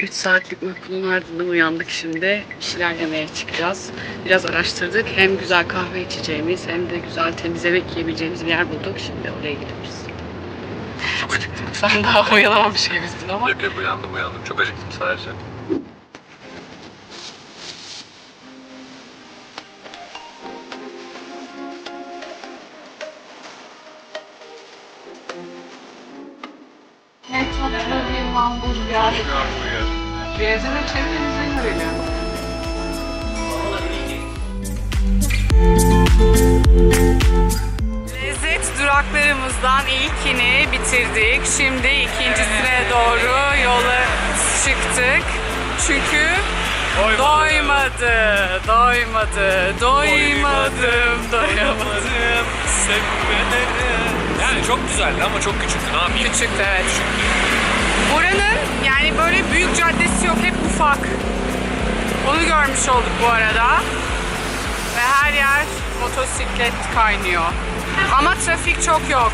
3 saatlik uykunun ardından uyandık şimdi. Bir şeyler yemeye çıkacağız. Biraz araştırdık. Hem güzel kahve içeceğimiz hem de güzel temiz yemek yiyebileceğimiz bir yer bulduk. Şimdi oraya gidiyoruz. Sen daha uyanamamış gibisin ama. Yok yok uyandım uyandım. Çok acıktım sadece. Hamburger. Benzeme çevremizde görelim. Lezzet duraklarımızdan ilkini bitirdik. Şimdi ikincisine doğru yola çıktık. Çünkü doymadı, doymadı, doymadım, doyamadım. Yani çok güzeldi ama çok küçüktü. Ne yapayım? Küçüktü evet. Buranın yani böyle büyük caddesi yok, hep ufak. Onu görmüş olduk bu arada. Ve her yer motosiklet kaynıyor. Ama trafik çok yok.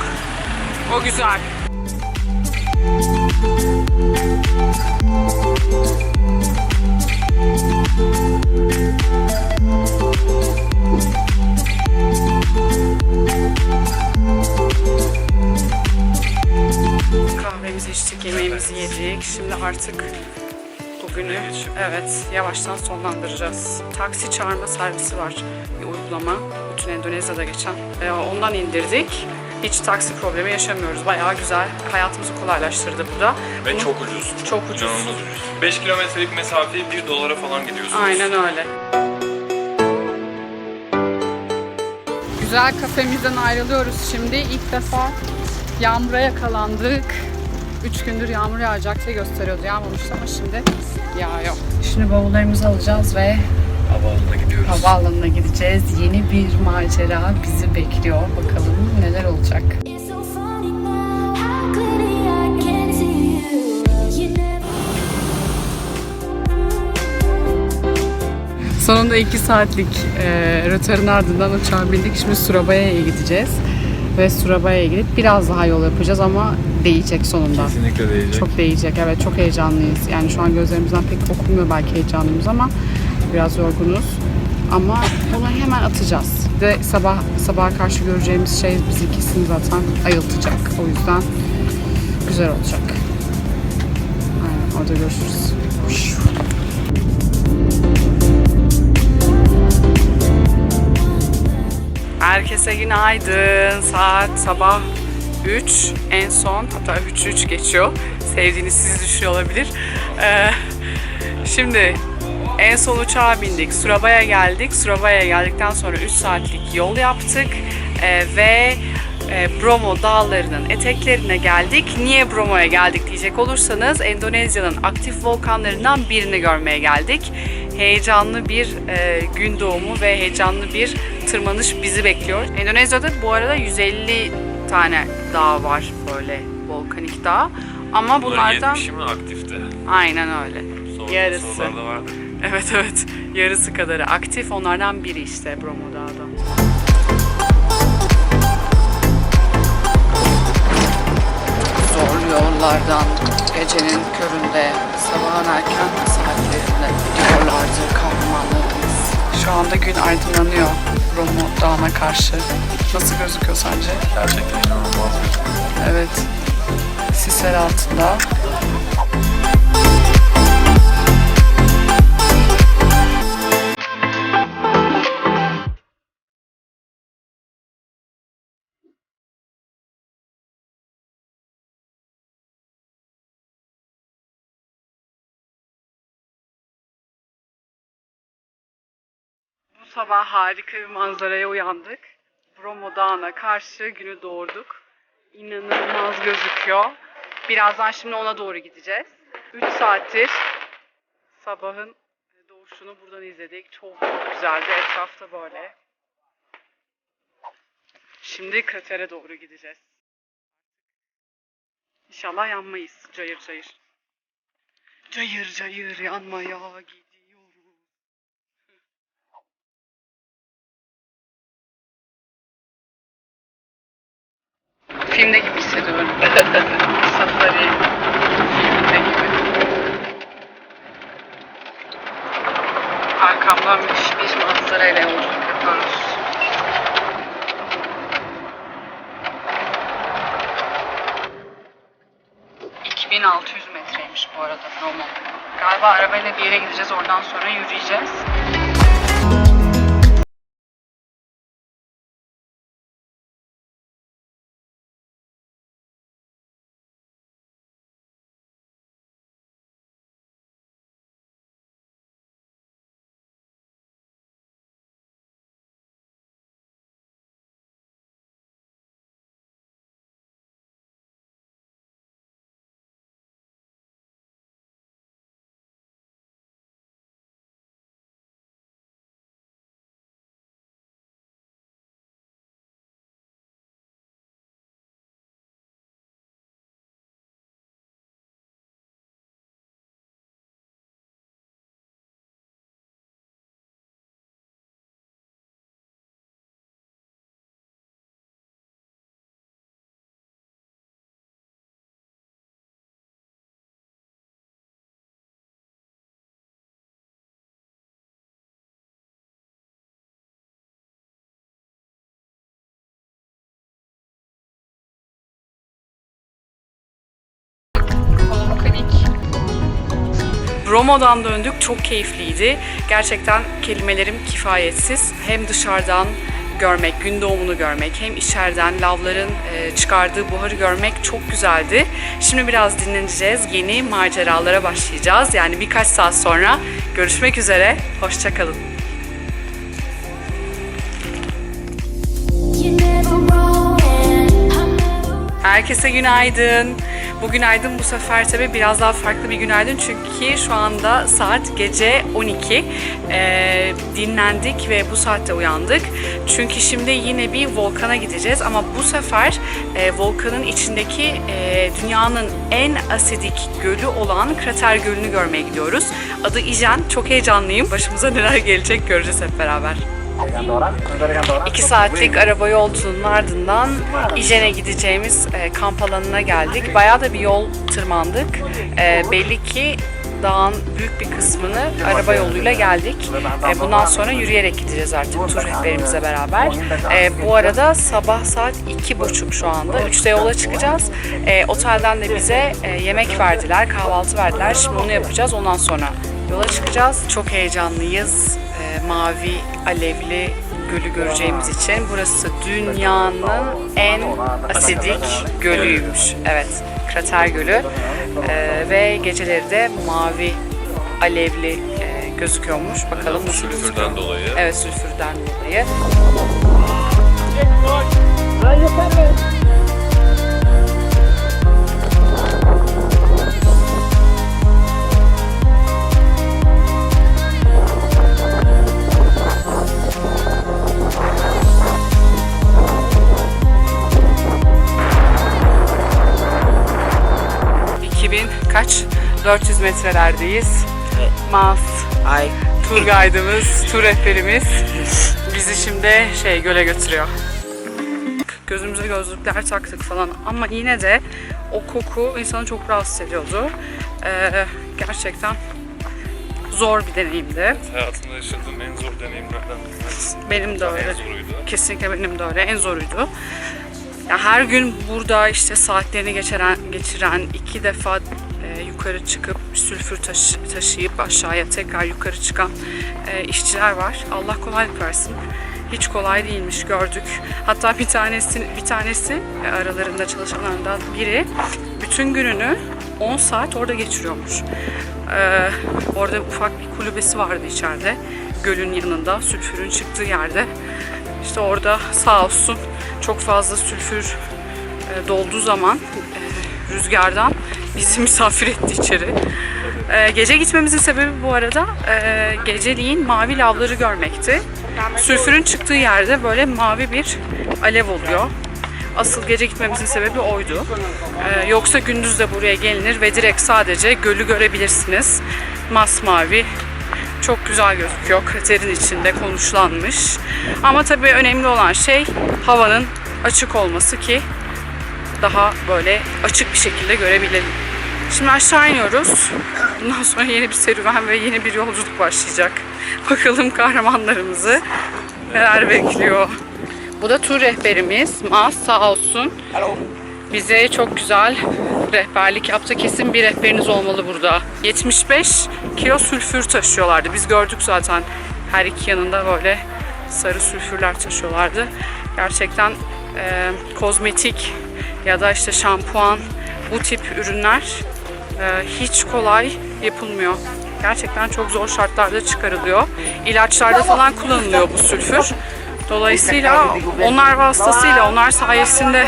O güzel. Kahvemizi içtik, yemeğimizi yedik. Şimdi artık bugünü evet yavaştan sonlandıracağız. Taksi çağırma servisi var. Bir uygulama. Bütün Endonezya'da geçen. Ee, ondan indirdik. Hiç taksi problemi yaşamıyoruz. Bayağı güzel. Hayatımızı kolaylaştırdı bu da. Ve Bunu- çok ucuz. Çok ucuz. İnanılmaz ucuz. 5 kilometrelik mesafeyi 1 dolara falan gidiyorsunuz. Aynen öyle. Güzel kafemizden ayrılıyoruz şimdi. İlk defa yağmura yakalandık. Üç gündür yağmur yağacak diye gösteriyordu. Yağmamıştı ama şimdi yağıyor. Şimdi bavullarımızı alacağız ve Havaalanına gidiyoruz. havaalanına gideceğiz. Yeni bir macera bizi bekliyor. Bakalım neler olacak. Sonunda 2 saatlik e, rötarın ardından uçağa bindik. Şimdi Surabaya'ya gideceğiz. Ve Surabaya'ya gidip biraz daha yol yapacağız ama değecek sonunda. Kesinlikle değecek. Çok değecek. Evet çok heyecanlıyız. Yani şu an gözlerimizden pek okumuyor belki heyecanımız ama biraz yorgunuz. Ama bunu hemen atacağız. Ve sabah sabaha karşı göreceğimiz şey bizi kesin zaten ayıltacak. O yüzden güzel olacak. Aynen orada görüşürüz. Herkese günaydın. Saat sabah 3 en son hatta 3 3 geçiyor. Sevdiğiniz sizi düşüyor olabilir. Ee, şimdi en son uçağa bindik. Surabaya'ya geldik. Surabaya'ya geldikten sonra 3 saatlik yol yaptık. Ee, ve e, Bromo dağlarının eteklerine geldik. Niye Bromo'ya geldik diyecek olursanız Endonezya'nın aktif volkanlarından birini görmeye geldik. Heyecanlı bir e, gün doğumu ve heyecanlı bir tırmanış bizi bekliyor. Endonezya'da bu arada 150 tane dağ var böyle volkanik dağ. Ama Bunların bunlardan 70'i mi aktifti? aynen öyle. Sonra Yarısı. vardı. Evet evet. Yarısı kadarı aktif. Onlardan biri işte Bromo Dağı'da. Zor yollardan gecenin köründe sabahın erken gidiyorlardı kahramanlarımız. Şu anda gün aydınlanıyor Bromo Dağı'na karşı. Nasıl gözüküyor sence? Gerçekten inanılmaz Evet. Sisler altında. Sabah harika bir manzaraya uyandık. Bromo Dağı'na karşı günü doğurduk. İnanılmaz gözüküyor. Birazdan şimdi ona doğru gideceğiz. 3 saattir sabahın doğuşunu buradan izledik. Çok çok güzeldi. Etrafta böyle. Şimdi kratere doğru gideceğiz. İnşallah yanmayız. Cayır cayır. Cayır cayır yanmaya gidiyoruz. filmde gibi hissediyorum. Safari filminde gibi. Arkamdan müthiş bir manzarayla yolculuk yapıyoruz. ...2600 metreymiş bu arada normal. Galiba arabayla bir yere gideceğiz, oradan sonra yürüyeceğiz. Bromo'dan döndük. Çok keyifliydi. Gerçekten kelimelerim kifayetsiz. Hem dışarıdan görmek, gün doğumunu görmek, hem içeriden lavların e, çıkardığı buharı görmek çok güzeldi. Şimdi biraz dinleneceğiz. Yeni maceralara başlayacağız. Yani birkaç saat sonra görüşmek üzere. Hoşçakalın. Herkese günaydın. Bu günaydın bu sefer tabii biraz daha farklı bir günaydın çünkü şu anda saat gece 12. Ee, dinlendik ve bu saatte uyandık. Çünkü şimdi yine bir volkana gideceğiz ama bu sefer e, volkanın içindeki e, dünyanın en asidik gölü olan Krater Gölü'nü görmeye gidiyoruz. Adı İjen. Çok heyecanlıyım. Başımıza neler gelecek göreceğiz hep beraber. İki saatlik araba yolculuğunun ardından İjen'e gideceğimiz e, kamp alanına geldik. Bayağı da bir yol tırmandık. E, belli ki dağın büyük bir kısmını araba yoluyla geldik. E, bundan sonra yürüyerek gideceğiz artık tur rehberimizle beraber. Bu arada sabah saat iki buçuk şu anda. Üçte yola çıkacağız. Otelden de bize yemek verdiler, kahvaltı verdiler. Şimdi onu yapacağız. Ondan sonra yola çıkacağız. Çok heyecanlıyız. E, mavi, alevli gölü göreceğimiz için. Burası dünyanın en asidik gölüymüş. Evet, krater gölü. E, ve geceleri de mavi, alevli e, gözüküyormuş. Bakalım nasıl gözüküyor. Sülfürden dolayı. Evet, sülfürden dolayı. ...2000 kaç? 400 metrelerdeyiz. Mas, Ay. tur guide'ımız, tur rehberimiz bizi şimdi şey göle götürüyor. Gözümüze gözlükler taktık falan ama yine de o koku insanı çok rahatsız ediyordu. Ee, gerçekten zor bir deneyimdi. Hayatımda yaşadığım en zor deneyimlerden bir tanesi. Benim de öyle. En zoruydu. Kesinlikle benim de öyle. En zoruydu. Ya her gün burada işte saatlerini geçiren, geçiren iki defa e, yukarı çıkıp sülfür taşı, taşıyıp aşağıya tekrar yukarı çıkan e, işçiler var. Allah kolaylık versin. Hiç kolay değilmiş gördük. Hatta bir tanesi bir tanesi e, aralarında çalışanlardan biri bütün gününü 10 saat orada geçiriyormuş. Ee, orada ufak bir kulübesi vardı içeride. Gölün yanında, sülfürün çıktığı yerde. İşte orada sağ olsun çok fazla sülfür e, dolduğu zaman e, rüzgardan bizi misafir etti içeri. E, gece gitmemizin sebebi bu arada e, geceliğin mavi lavları görmekti. Sülfürün çıktığı yerde böyle mavi bir alev oluyor. Asıl gece gitmemizin sebebi oydu. Ee, yoksa gündüz de buraya gelinir ve direkt sadece gölü görebilirsiniz. Masmavi. Çok güzel gözüküyor. Kraterin içinde konuşlanmış. Ama tabii önemli olan şey havanın açık olması ki daha böyle açık bir şekilde görebilelim. Şimdi aşağı iniyoruz. Bundan sonra yeni bir serüven ve yeni bir yolculuk başlayacak. Bakalım kahramanlarımızı neler bekliyor. Bu da tur rehberimiz. Maz sağ olsun. Bize çok güzel rehberlik yaptı. Kesin bir rehberiniz olmalı burada. 75 kilo sülfür taşıyorlardı. Biz gördük zaten her iki yanında böyle sarı sülfürler taşıyorlardı. Gerçekten e, kozmetik ya da işte şampuan bu tip ürünler e, hiç kolay yapılmıyor. Gerçekten çok zor şartlarda çıkarılıyor. İlaçlarda falan kullanılıyor bu sülfür. Dolayısıyla onlar vasıtasıyla, onlar sayesinde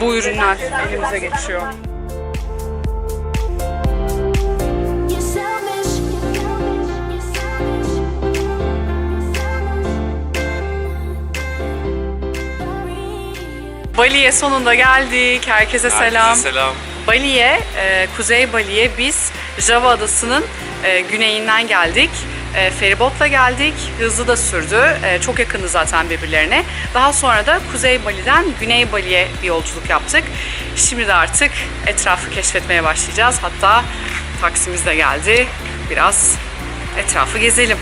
bu ürünler elimize geçiyor. Bali'ye sonunda geldik. Herkese selam. Herkese selam. Bali'ye, e, Kuzey Bali'ye biz Java Adası'nın e, güneyinden geldik. E, feribotla geldik. Hızlı da sürdü. E, çok yakındı zaten birbirlerine. Daha sonra da Kuzey Bali'den Güney Bali'ye bir yolculuk yaptık. Şimdi de artık etrafı keşfetmeye başlayacağız. Hatta taksimiz de geldi. Biraz etrafı gezelim.